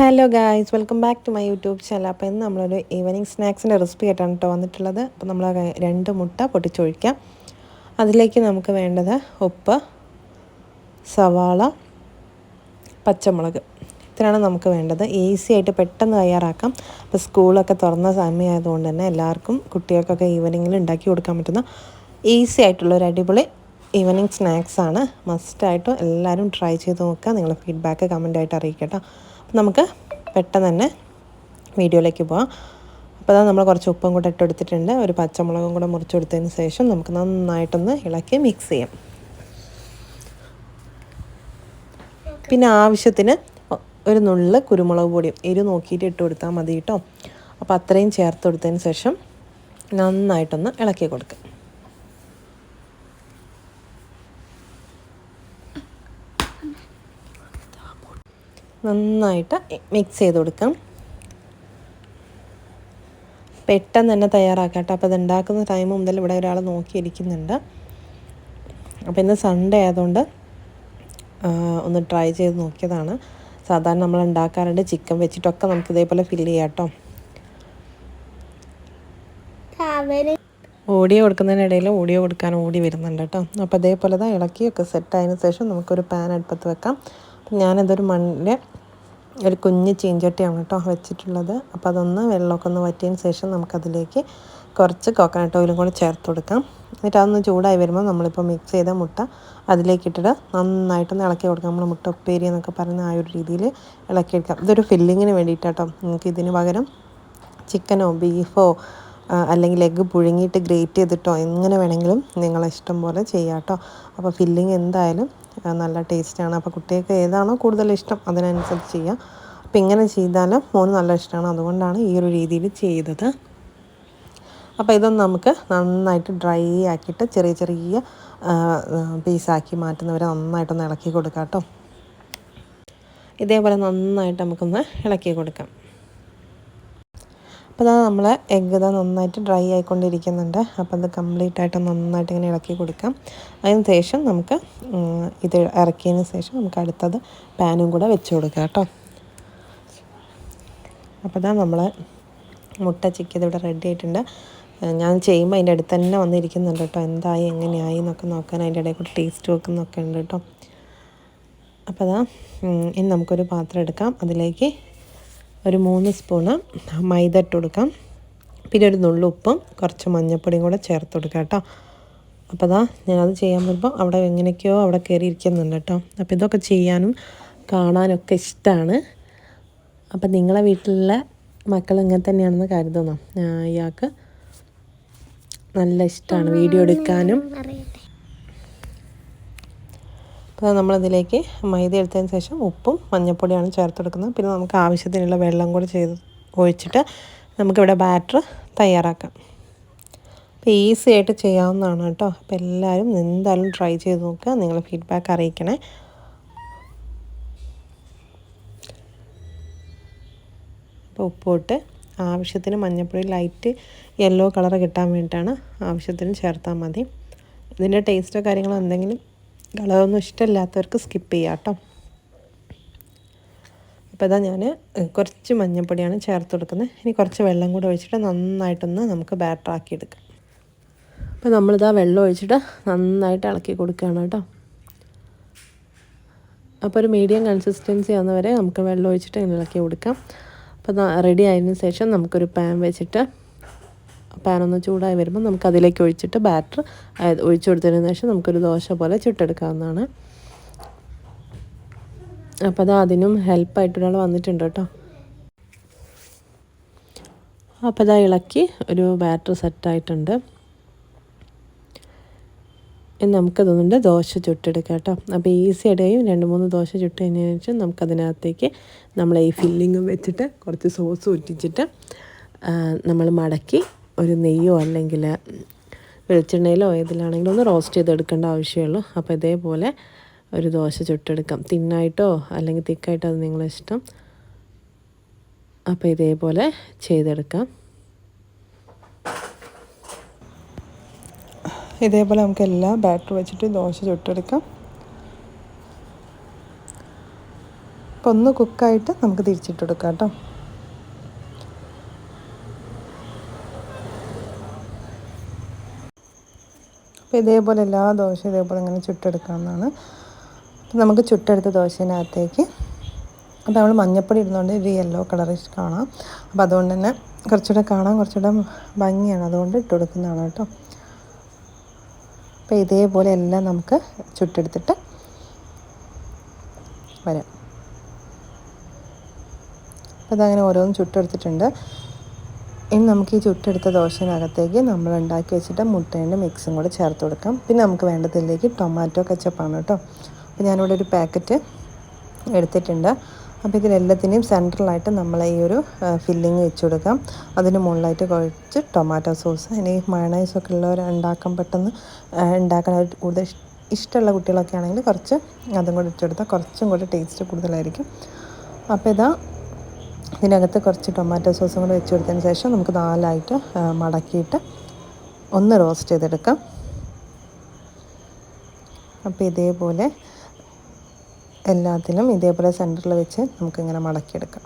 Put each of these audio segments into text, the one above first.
Hello guys welcome back to my YouTube channel അപ്പോൾ ഇന്ന് നമ്മളൊരു ഈവനിങ് സ്നാക്സിന്റെ റെസിപ്പി ആയിട്ടാണ് കേട്ടോ വന്നിട്ടുള്ളത്. അപ്പോൾ നമ്മൾ രണ്ട് മുട്ട പൊട്ടിച്ചൊഴിക്കാം. അതിലേക്ക് നമുക്ക് വേണ്ടത് ഉപ്പ് സവാള പച്ചമുളക്. ഇത്രയാണ് നമുക്ക് വേണ്ടത്. ഈസി ആയിട്ട് പെട്ടെന്ന് തയ്യാറാക്കാം. അപ്പോൾ സ്കൂളൊക്കെ തുറന്ന സമയമായതുകൊണ്ട് തന്നെ എല്ലാവർക്കും കുട്ടികൾക്കൊക്കെ ഈവനിങ്ങിൽ ഉണ്ടാക്കി കൊടുക്കാൻ പറ്റുന്ന ഈസി ആയിട്ടുള്ള ഒരു അടിപൊളി ഈവനിങ് സ്നാക്സാണ് മസ്റ്റായിട്ടും എല്ലാവരും ട്രൈ ചെയ്ത് നോക്കുക. നിങ്ങളുടെ ഫീഡ്ബാക്ക് കമന്റായിട്ട് അറിയിക്കട്ടോ. നമുക്ക് പെട്ടെന്ന് തന്നെ വീഡിയോയിലേക്ക് പോവാം. അപ്പോൾ അതാ നമ്മൾ കുറച്ച് ഉപ്പും കൂടെ ഇട്ടെടുത്തിട്ടുണ്ട് ഒരു പച്ചമുളകും കൂടെ മുറിച്ചെടുത്തതിന് ശേഷം നമുക്ക് നന്നായിട്ടൊന്ന് ഇളക്കി മിക്സ് ചെയ്യാം. പിന്നെ ആവശ്യത്തിന് ഒരു നുള്ള് കുരുമുളക് പൊടിയും എരി നോക്കിയിട്ട് ഇട്ട് കൊടുത്താൽ മതി കേട്ടോ. അപ്പോൾ അത്രയും ചേർത്ത് കൊടുത്തതിന് ശേഷം നന്നായിട്ടൊന്ന് ഇളക്കി കൊടുക്കുക നന്നായിട്ട് മിക്സ് ചെയ്ത് കൊടുക്കാം. പെട്ടെന്ന് തന്നെ തയ്യാറാക്കട്ടെ അപ്പോൾ ഇത് ഉണ്ടാക്കുന്ന ടൈം മുതൽ ഇവിടെ ഒരാൾ നോക്കിയിരിക്കുന്നുണ്ട് അപ്പോൾ ഇന്ന് സൺഡേ ആയതുകൊണ്ട് ഒന്ന് ട്രൈ ചെയ്ത് നോക്കിയതാണ്. സാധാരണ നമ്മൾ ഉണ്ടാക്കാറുണ്ട് ചിക്കൻ വെച്ചിട്ടൊക്കെ നമുക്ക് ഇതേപോലെ ഫില്ല് ചെയ്യാം കേട്ടോ. ഓടിയോ കൊടുക്കുന്നതിനിടയിൽ ഓടിയോ കൊടുക്കാൻ ഓടി വരുന്നുണ്ട് കേട്ടോ. അപ്പോൾ അതേപോലെ തന്നെ ഇളക്കിയൊക്കെ സെറ്റ് ആയതിനു ശേഷം നമുക്കൊരു പാൻ അടുപ്പത്ത് വെക്കാം. ഞാനിതൊരു മണ്ണിന്റെ ഒരു കുഞ്ഞ് ചീഞ്ചട്ടിയാണ് കേട്ടോ വെച്ചിട്ടുള്ളത്. അപ്പോൾ അതൊന്ന് വെള്ളമൊക്കെ ഒന്ന് വറ്റിയതിന് ശേഷം നമുക്കതിലേക്ക് കുറച്ച് കോക്കനട്ട് ഓയിലും കൂടി ചേർത്ത് കൊടുക്കാം. എന്നിട്ട് അതൊന്ന് ചൂടായി വരുമ്പോൾ നമ്മളിപ്പോൾ മിക്സ് ചെയ്ത മുട്ട അതിലേക്ക് ഇട്ടിട്ട് നന്നായിട്ടൊന്ന് ഇളക്കി കൊടുക്കാം. നമ്മൾ മുട്ട ഉപ്പേരി എന്നൊക്കെ പറയുന്ന ആ ഒരു രീതിയിൽ ഇളക്കിയെടുക്കാം ഇതൊരു ഫില്ലിങ്ങിന് വേണ്ടിയിട്ടാട്ടോ. നിങ്ങൾക്ക് ഇതിന് പകരം ചിക്കനോ ബീഫോ അല്ലെങ്കിൽ എഗ്ഗ് പുഴുങ്ങിയിട്ട് ഗ്രേറ്റ് ചെയ്തിട്ടോ എങ്ങനെ വേണമെങ്കിലും നിങ്ങളെ ഇഷ്ടം പോലെ ചെയ്യാം കേട്ടോ അപ്പോൾ ഫില്ലിങ് എന്തായാലും നല്ല ടേസ്റ്റാണ്. അപ്പോൾ കുട്ടികൾക്ക് ഏതാണോ കൂടുതൽ ഇഷ്ടം അതിനനുസരിച്ച് ചെയ്യാം. അപ്പോൾ ഇങ്ങനെ ചെയ്താൽ മോന് നല്ല ഇഷ്ടമാണ്. അതുകൊണ്ടാണ് ഈ ഒരു രീതിയിൽ ചെയ്തത്. അപ്പോൾ ഇതൊന്ന് നമുക്ക് നന്നായിട്ട് ഡ്രൈ ആക്കിയിട്ട് ചെറിയ ചെറിയ പീസാക്കി മാറ്റുന്നവരെ നന്നായിട്ടൊന്ന് ഇളക്കി കൊടുക്കാം കേട്ടോ. ഇതേപോലെ നന്നായിട്ട് നമുക്കൊന്ന് ഇളക്കി കൊടുക്കാം. അപ്പോൾ അത് നമ്മൾ എഗ്ഗ് ഇതാ നന്നായിട്ട് ഡ്രൈ ആയിക്കൊണ്ടിരിക്കുന്നുണ്ട്. അപ്പോൾ അത് കംപ്ലീറ്റ് ആയിട്ട് നന്നായിട്ട് ഇങ്ങനെ ഇളക്കി കൊടുക്കാം. അതിന് ശേഷം നമുക്ക് ഇത് ഇറക്കിയതിന് ശേഷം നമുക്ക് അടുത്തത് പാനും കൂടെ വെച്ച് കൊടുക്കാം കേട്ടോ. അപ്പോൾ ഇതാ നമ്മൾ മുട്ട ചിക്കിയത് ഇവിടെ റെഡി ആയിട്ടുണ്ട്. ഞാൻ ചെയ്യുമ്പോൾ അതിന്റെ അടുത്ത് തന്നെ വന്നിരിക്കുന്നുണ്ട് കേട്ടോ. എന്തായി എങ്ങനെയായി എന്നൊക്കെ നോക്കാൻ അതിന്റെ ഇടയിൽ കൂടി ടേസ്റ്റ് വെക്കുന്നൊക്കെ ഉണ്ട് കേട്ടോ. അപ്പോൾ അതാ ഇനി നമുക്കൊരു പാത്രം എടുക്കാം. അതിലേക്ക് ഒരു മൂന്ന് സ്പൂണ് മൈദ ഇട്ട് കൊടുക്കാം. പിന്നെ ഒരു നുള്ളുപ്പും കുറച്ച് മഞ്ഞൾപ്പൊടിയും കൂടെ ചേർത്ത് കൊടുക്കാം കേട്ടോ. അപ്പോൾ അതാ ഞാനത് ചെയ്യാൻ വരുമ്പോൾ അവിടെ എങ്ങനെയൊക്കെയോ അവിടെ കയറിയിരിക്കുന്നുണ്ട് കേട്ടോ. അപ്പോൾ ഇതൊക്കെ ചെയ്യാനും കാണാനൊക്കെ ഇഷ്ടമാണ് അപ്പം നിങ്ങളെ വീട്ടിലുള്ള മക്കൾ ഇങ്ങനെ തന്നെയാണെന്ന് കരുതുന്നു. ഇയാൾക്ക് നല്ല ഇഷ്ടമാണ് വീഡിയോ എടുക്കാനും. അപ്പോൾ നമ്മളതിലേക്ക് മൈദ എടുത്തതിന് ശേഷം ഉപ്പും മഞ്ഞൾപ്പൊടിയാണ് ചേർത്ത് കൊടുക്കുന്നത് പിന്നെ നമുക്ക് ആവശ്യത്തിനുള്ള വെള്ളം കൂടി ചെയ്ത് ഒഴിച്ചിട്ട് നമുക്കിവിടെ ബാറ്റർ തയ്യാറാക്കാം. അപ്പോൾ ഈസി ആയിട്ട് ചെയ്യാവുന്നതാണ് കേട്ടോ. അപ്പോൾ എല്ലാവരും എന്തായാലും ട്രൈ ചെയ്ത് നോക്കുക. നിങ്ങൾ ഫീഡ്ബാക്ക് അറിയിക്കണേ. അപ്പോൾ ഉപ്പിട്ട് ആവശ്യത്തിന് മഞ്ഞൾപ്പൊടി ലൈറ്റ് യെല്ലോ കളർ കിട്ടാൻ വേണ്ടിയിട്ടാണ് ആവശ്യത്തിന് ചേർത്താൽ മതി. ഇതിന്റെ ടേസ്റ്റോ കാര്യങ്ങളോ എന്തെങ്കിലും കളറൊന്നും ഇഷ്ടമില്ലാത്തവർക്ക് സ്കിപ്പ് ചെയ്യാം കേട്ടോ അപ്പോൾ ഇതാ ഞാൻ കുറച്ച് മഞ്ഞൾപ്പൊടിയാണ് ചേർത്ത് കൊടുക്കുന്നത്. ഇനി കുറച്ച് വെള്ളം കൂടെ ഒഴിച്ചിട്ട് നന്നായിട്ടൊന്ന് നമുക്ക് ബാറ്റർ ആക്കി എടുക്കാം. അപ്പോൾ നമ്മളിതാ വെള്ളം ഒഴിച്ചിട്ട് നന്നായിട്ട് ഇളക്കി കൊടുക്കുകയാണ് കേട്ടോ അപ്പോൾ ഒരു മീഡിയം കൺസിസ്റ്റൻസി ആവുന്നവരെ നമുക്ക് വെള്ളം ഒഴിച്ചിട്ട് ഇളക്കി കൊടുക്കാം. അപ്പോൾ റെഡി ആയതിനു ശേഷം നമുക്കൊരു പാൻ വെച്ചിട്ട് പാനൊന്ന് ചൂടായി വരുമ്പോൾ നമുക്ക് അതിലേക്ക് ഒഴിച്ചിട്ട് ബാറ്റർ ഒഴിച്ചു കൊടുത്തതിന് ശേഷം നമുക്കൊരു ദോശ പോലെ ചുട്ടെടുക്കാവുന്നതാണ്. അപ്പോൾ അത് അതിനും ഹെൽപ്പായിട്ടൊരാൾ വന്നിട്ടുണ്ട് കേട്ടോ. അപ്പോൾ അതാ ഇളക്കി ഒരു ബാറ്റർ സെറ്റായിട്ടുണ്ട് ഇനി നമുക്കതുകൊണ്ട് ദോശ ചുട്ടെടുക്കാം കേട്ടോ. അപ്പോൾ ഈസി ആയിട്ടും രണ്ട് മൂന്ന് ദോശ ചുട്ട് കഴിഞ്ഞതിന് ശേഷം നമുക്കതിനകത്തേക്ക് നമ്മൾ ഈ ഫില്ലിങ്ങും വെച്ചിട്ട് കുറച്ച് സോസ് ഒറ്റിച്ചിട്ട് നമ്മൾ മടക്കി ഒരു നെയ്യോ അല്ലെങ്കിൽ വെളിച്ചെണ്ണയിലോ ഏതിലാണെങ്കിലും ഒന്ന് റോസ്റ്റ് ചെയ്തെടുക്കേണ്ട ആവശ്യമുള്ളൂ. അപ്പോൾ ഇതേപോലെ ഒരു ദോശ ചുട്ടെടുക്കാം. തിന്നായിട്ടോ അല്ലെങ്കിൽ തിക്കായിട്ടോ അത് നിങ്ങളെ ഇഷ്ടം. അപ്പോൾ ഇതേപോലെ ചെയ്തെടുക്കാം. ഇതേപോലെ നമുക്ക് എല്ലാ ബാറ്റർ വെച്ചിട്ട് ദോശ ചുട്ടെടുക്കാം. അപ്പോൾ ഒന്ന് കുക്കായിട്ട് നമുക്ക് തിരിച്ചിട്ട് കൊടുക്കാം കേട്ടോ. ഇതേപോലെ എല്ലാ ദോശ ഇതേപോലെ ഇങ്ങനെ ചുട്ടെടുക്കാവുന്നതാണ്. നമുക്ക് ചുട്ടെടുത്ത ദോശേനകത്തേക്ക് അപ്പോൾ നമ്മൾ മഞ്ഞപ്പൊടി ഇടുന്നതുകൊണ്ട് ഒരു യെല്ലോ കളറിൽ കാണാം. അപ്പോൾ അതുകൊണ്ട് തന്നെ കുറച്ചുകൂടെ കാണാൻ കുറച്ചുകൂടെ ഭംഗിയാണ്. അതുകൊണ്ട് ഇട്ട് കൊടുക്കുന്നതാണ് കേട്ടോ. അപ്പോൾ ഇതേപോലെ എല്ലാം നമുക്ക് ചുട്ടെടുത്തിട്ട് വരാം. അപ്പോൾ അതങ്ങനെ ഓരോന്നും ചുട്ടെടുത്തിട്ടുണ്ട്. ഇനി നമുക്ക് ഈ ചുട്ടെടുത്ത ദോശനകത്തേക്ക് നമ്മൾ ഉണ്ടാക്കി വെച്ചിട്ട് മുട്ടേന്റെ മിക്സും കൂടെ ചേർത്ത് കൊടുക്കാം. പിന്നെ നമുക്ക് വേണ്ടതിലേക്ക് ടൊമാറ്റോ കച്ചപ്പാണ് കേട്ടോ. അപ്പോൾ ഞാനിവിടെ ഒരു പാക്കറ്റ് എടുത്തിട്ടുണ്ട്. അപ്പോൾ ഇതിലെല്ലാത്തിനെയും സെൻട്രലായിട്ട് നമ്മൾ ഈ ഒരു ഫില്ലിങ് വെച്ച് കൊടുക്കാം. അതിന് മുകളിലായിട്ട് കുഴച്ച് ടൊമാറ്റോ സോസ് ഇനി മയണൈസൊക്കെ ഉള്ളവർ ഉണ്ടാക്കാൻ പെട്ടെന്ന് ഉണ്ടാക്കാൻ കൂടുതൽ ഇഷ്ടമുള്ള കുട്ടികളൊക്കെ ആണെങ്കിൽ കുറച്ച് അതും കൂടി ഇട്ട് കുറച്ചും കൂടി ടേസ്റ്റ് കൂടുതലായിരിക്കും. അപ്പോൾ ഇതാ ഇതിനകത്ത് കുറച്ച് ടൊമാറ്റോ സോസും കൂടെ വെച്ച് കൊടുത്തതിന് ശേഷം നമുക്ക് നാലായിട്ട് മടക്കിയിട്ട് ഒന്ന് റോസ്റ്റ് ചെയ്തെടുക്കാം. അപ്പോൾ ഇതേപോലെ എല്ലാത്തിലും ഇതേപോലെ സെന്ററിൽ വെച്ച് നമുക്കിങ്ങനെ മടക്കിയെടുക്കാം.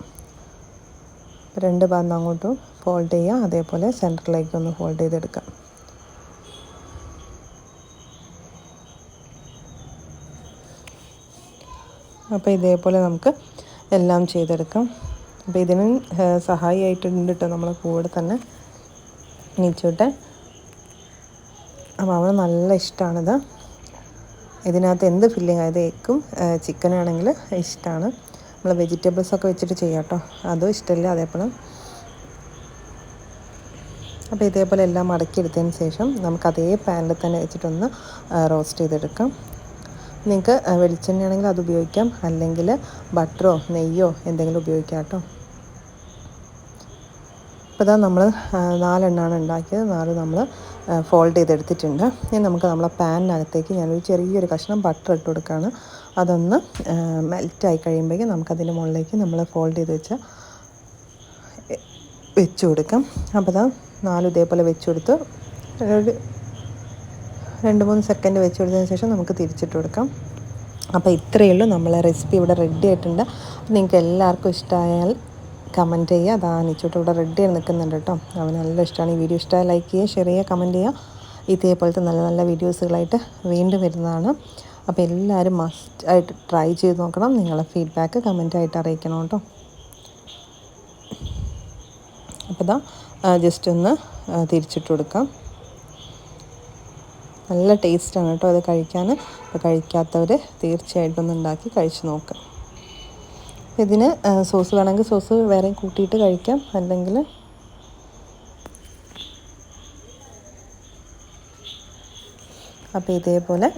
രണ്ട് ഭാഗം അങ്ങോട്ടും ഫോൾഡ് ചെയ്യാം അതേപോലെ സെന്ററിലേക്ക് ഒന്ന് ഫോൾഡ് ചെയ്തെടുക്കാം. അപ്പോൾ ഇതേപോലെ നമുക്ക് എല്ലാം ചെയ്തെടുക്കാം. അപ്പോൾ ഇതിന് സഹായിയായിട്ടുണ്ട് കേട്ടോ നമ്മളെ കൂടെ തന്നെ നീച്ചോട്ടെ അപ്പോൾ അവന് നല്ല ഇഷ്ടമാണിത് ഇതിനകത്ത് എന്ത് ഫില്ലിംഗ് ആയത് എക്കും ചിക്കനാണെങ്കിൽ ഇഷ്ടമാണ് നമ്മൾ വെജിറ്റബിൾസൊക്കെ വെച്ചിട്ട് ചെയ്യാം കേട്ടോ അതും ഇഷ്ടമില്ല അതേപോലെ. അപ്പോൾ ഇതേപോലെ എല്ലാം മടക്കിയെടുത്തതിന് ശേഷം നമുക്ക് അതേ പാനിൽ തന്നെ വെച്ചിട്ടൊന്ന് റോസ്റ്റ് ചെയ്തെടുക്കാം. നിങ്ങൾക്ക് വെളിച്ചെണ്ണ ആണെങ്കിൽ അത് ഉപയോഗിക്കാം. അല്ലെങ്കിൽ ബട്ടറോ നെയ്യോ എന്തെങ്കിലും ഉപയോഗിക്കാം കേട്ടോ. ഇപ്പോൾ ഇതാ നമ്മൾ നാലെണ്ണമാണ് ഉണ്ടാക്കിയത്. നാല് നമ്മൾ ഫോൾഡ് ചെയ്തെടുത്തിട്ടുണ്ട്. ഇനി നമുക്ക് നമ്മളെ പാനിനകത്തേക്ക് ഞാനൊരു ചെറിയൊരു കഷ്ണം ബട്ടർ ഇട്ട് കൊടുക്കുകയാണ് അതൊന്ന് മെൽറ്റായി കഴിയുമ്പോഴേക്കും നമുക്കതിന്റെ മുകളിലേക്ക് നമ്മൾ ഫോൾഡ് ചെയ്ത് വെച്ച വെച്ച് കൊടുക്കാം. അപ്പോൾ ഇതാ നാലും ഇതേപോലെ വെച്ച് കൊടുത്ത് രണ്ട് മൂന്ന് സെക്കൻഡ് വെച്ച് കൊടുത്തതിന് ശേഷം നമുക്ക് തിരിച്ചിട്ട് കൊടുക്കാം. അപ്പോൾ ഇത്രയേ ഉള്ളൂ. നമ്മളെ റെസിപ്പി ഇവിടെ റെഡി ആയിട്ടുണ്ട്. നിങ്ങൾക്ക് എല്ലാവർക്കും ഇഷ്ടമായാൽ കമന്റ് ചെയ്യുക. അതാ നിച്ചോട്ട് ഇവിടെ റെഡി ആയി നിൽക്കുന്നുണ്ട് കേട്ടോ. അവന് നല്ല ഇഷ്ടമാണ്. ഈ വീഡിയോ ഇഷ്ടമായി ലൈക്ക് ചെയ്യുക ഷെയർ ചെയ്യുക കമന്റ് ചെയ്യുക. ഇതേപോലത്തെ നല്ല നല്ല വീഡിയോസുകളായിട്ട് വീണ്ടും വരുന്നതാണ്. അപ്പോൾ എല്ലാവരും മസ്റ്റ് ആയിട്ട് ട്രൈ ചെയ്ത് നോക്കണം. നിങ്ങളെ ഫീഡ്ബാക്ക് കമന്റായിട്ട് അറിയിക്കണം കേട്ടോ. അപ്പോൾ ഇതാ ജസ്റ്റ് ഒന്ന് തിരിച്ചിട്ട് കൊടുക്കാം. നല്ല ടേസ്റ്റാണ് കേട്ടോ അത് കഴിക്കാൻ. അപ്പോൾ കഴിക്കാത്തവർ തീർച്ചയായിട്ടും ഒന്ന് ഉണ്ടാക്കി കഴിച്ച് നോക്കാം. ഇതിന് സോസ് വേണമെങ്കിൽ സോസ് വേറെ കൂട്ടിയിട്ട് കഴിക്കാം. അല്ലെങ്കിൽ അപ്പോൾ ഇതേപോലെ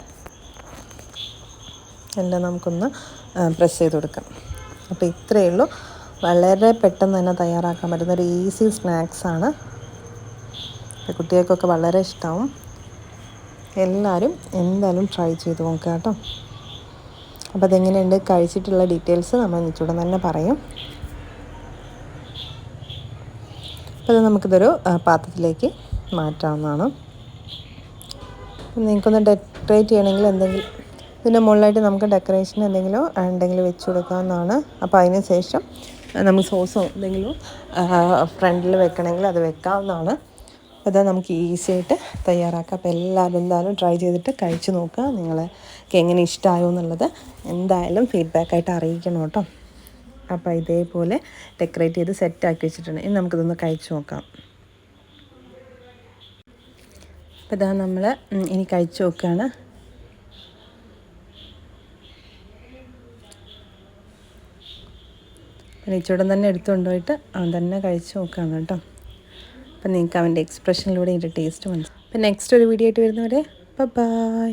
എല്ലാം നമുക്കൊന്ന് പ്രസ് ചെയ്ത് കൊടുക്കാം. അപ്പോൾ ഇത്രയേ ഉള്ളൂ. വളരെ പെട്ടെന്ന് തന്നെ തയ്യാറാക്കാൻ പറ്റുന്ന ഒരു ഈസി സ്നാക്സാണ് കുട്ടികൾക്കൊക്കെ വളരെ ഇഷ്ടമാവും. എല്ലാവരും എന്തായാലും ട്രൈ ചെയ്ത് നോക്കുക കേട്ടോ. അപ്പോൾ അതെങ്ങനെയുണ്ട്? കഴിച്ചിട്ടുള്ള ഡീറ്റെയിൽസ് നമ്മൾ നിച്ചൂടെ തന്നെ പറയും. അപ്പോൾ അത് നമുക്കിതൊരു പാത്രത്തിലേക്ക് മാറ്റാവുന്നതാണ്. നിങ്ങൾക്കൊന്ന് ഡെക്കറേറ്റ് ചെയ്യണമെങ്കിൽ എന്തെങ്കിലും ഇതിന്റെ മുകളിലായിട്ട് നമുക്ക് ഡെക്കറേഷൻ എന്തെങ്കിലും ഉണ്ടെങ്കിൽ വെച്ച് കൊടുക്കാവുന്നതാണ്. അപ്പോൾ അതിന് ശേഷം നമുക്ക് സോസോ എന്തെങ്കിലും ഫ്രണ്ടിൽ വെക്കണമെങ്കിൽ അത് വെക്കാവുന്നതാണ്. അത് നമുക്ക് ഈസി ആയിട്ട് തയ്യാറാക്കാം. അപ്പോൾ എല്ലാവരും എന്തായാലും ട്രൈ ചെയ്തിട്ട് കഴിച്ച് നോക്കുക. നിങ്ങൾക്ക് എങ്ങനെ ഇഷ്ടമായോ എന്നുള്ളത് എന്തായാലും ഫീഡ്ബാക്കായിട്ട് അറിയിക്കണം കേട്ടോ. അപ്പോൾ ഇതേപോലെ ഡെക്കറേറ്റ് ചെയ്ത് സെറ്റാക്കി വെച്ചിട്ടുണ്ട്. ഇനി നമുക്കിതൊന്ന് കഴിച്ച് നോക്കാം. അപ്പോൾ ഇതാ നമ്മൾ ഇനി കഴിച്ച് നോക്കുകയാണ് ഇച്ചൂടം തന്നെ എടുത്തുകൊണ്ടുപോയിട്ട് അവൻ തന്നെ കഴിച്ച് നോക്കുകയാണ് കേട്ടോ. അപ്പം നിങ്ങൾക്ക് അവന്റെ എക്സ്പ്രഷനിലൂടെ ഇതിന്റെ ടേസ്റ്റ് മനസ്സിലാവും അപ്പം നെക്സ്റ്റ് ഒരു വീഡിയോ ആയിട്ട് വരുന്നവരെ ബൈ